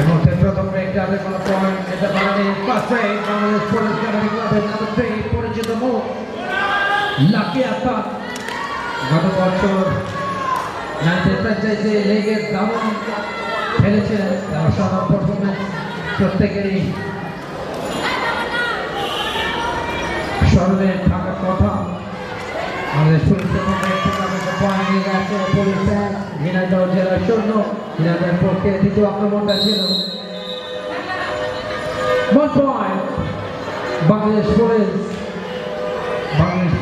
এবং প্রথম হাতে কোনো পয়েন্ট যেতে পারেনি ব্রেক বাংলাদেশ পুলিশ একাডেমি ক্লাবের থ্রি পরিচিত মুখ, লাকি আক্তার গত বছর প্রত্যেকেরই স্মরণে থাকার কথা। আমাদের পুলিশ পয়েন্ট নিয়ে গেছে, পুলিশ ঝিনাইদহ জেলার শূন্য ঝিনাইদহের পক্ষে দ্বিতীয় আক্রমণটা ছিল point. Bangladesh Police. Bangladesh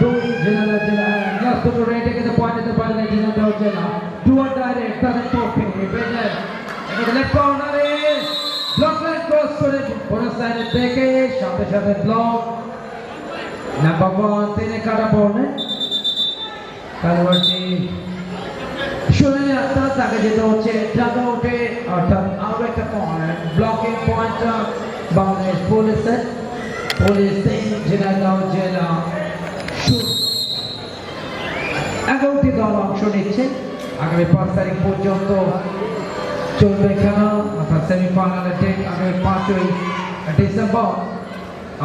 দুই জেলা জেলা লাস্ট দুটো রেটে কিন্তু পয়েন্ট দিতে পারলে জেলা জেলা টু আর ডাইরেক্ট তাদের পক্ষে বেজে এবারে লেফট কর্নারে ব্লক ক্রস করে দেখে সাথে সাথে ব্লক নাম্বার ওয়ান তিনি কাটা পড়লেন জেলা। এগারোটি দল অংশ নিচ্ছে। আগামী পাঁচ তারিখ পর্যন্ত চলবে খেলা। অর্থাৎ সেমিফাইনালের ডেট আগামী পাঁচই ডিসেম্বর।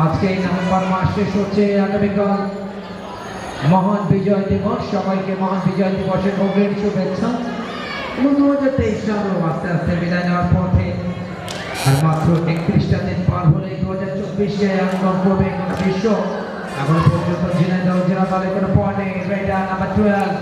আজকে এই নভেম্বর মাস শেষ হচ্ছে আগামীকাল। মহান বিজয় দিবস, সবাইকে মহান বিজয় দিবসের অগ্রিম শুভেচ্ছা। এবং দু হাজার তেইশ সালও আস্তে আস্তে বিদায় নেওয়ার পথে আর মাত্র একত্রিশটা দিন পার হলে দু হাজার চব্বিশে আগমন করবে বিশ্ব। এখন পর্যন্ত ঝিনাইদহ জেলা দলে কোনো পয়েন্ট নেই নাম্বার টুয়েলভ